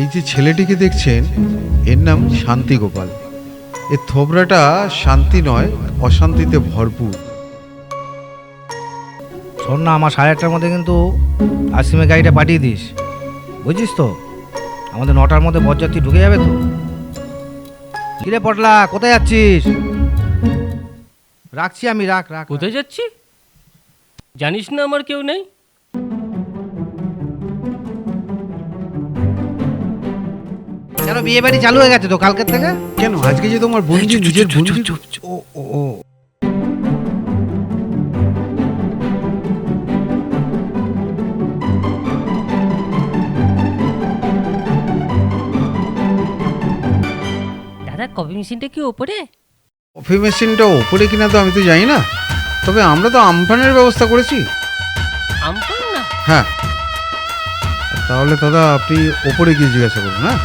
এই যে ছেলেটিকে দেখছেন এর নাম শান্তি গোপাল এর থোবরাটা শান্তি নয় অশান্তিতে ভরপুর। শোন না আমার সাড়ে আটটার মধ্যে কিন্তু আসিমের গাড়িটা পাঠিয়ে দিস। বুঝিস তো? আমাদের নটার মধ্যে বরযাত্রী ঢুকে যাবে তো? কিরে পটলা কোথায় যাচ্ছিস? রাখছি আমি রাখ রাখ রাখ। কোথায় যাচ্ছি? জানিস না আমার কেউ নেই? কেন বিয়ে বাড়ি চালু হয়ে গেছে তো কালকের থেকে? কেন? আজকে যে তোমার বন্ধু নিজের বন্ধু? ও ও ও। দাদা কফি মেশিনটা কি ওপরে? কফি মেশিনটা ওপরে কিনা তো আমি তো জানি না। তবে আমরা তো আমফানের ব্যবস্থা করেছি। আমপান না? হ্যাঁ। তাহলে দাদা আপনি ওপরে গিয়ে জিজ্ঞাসা করুন হ্যাঁ?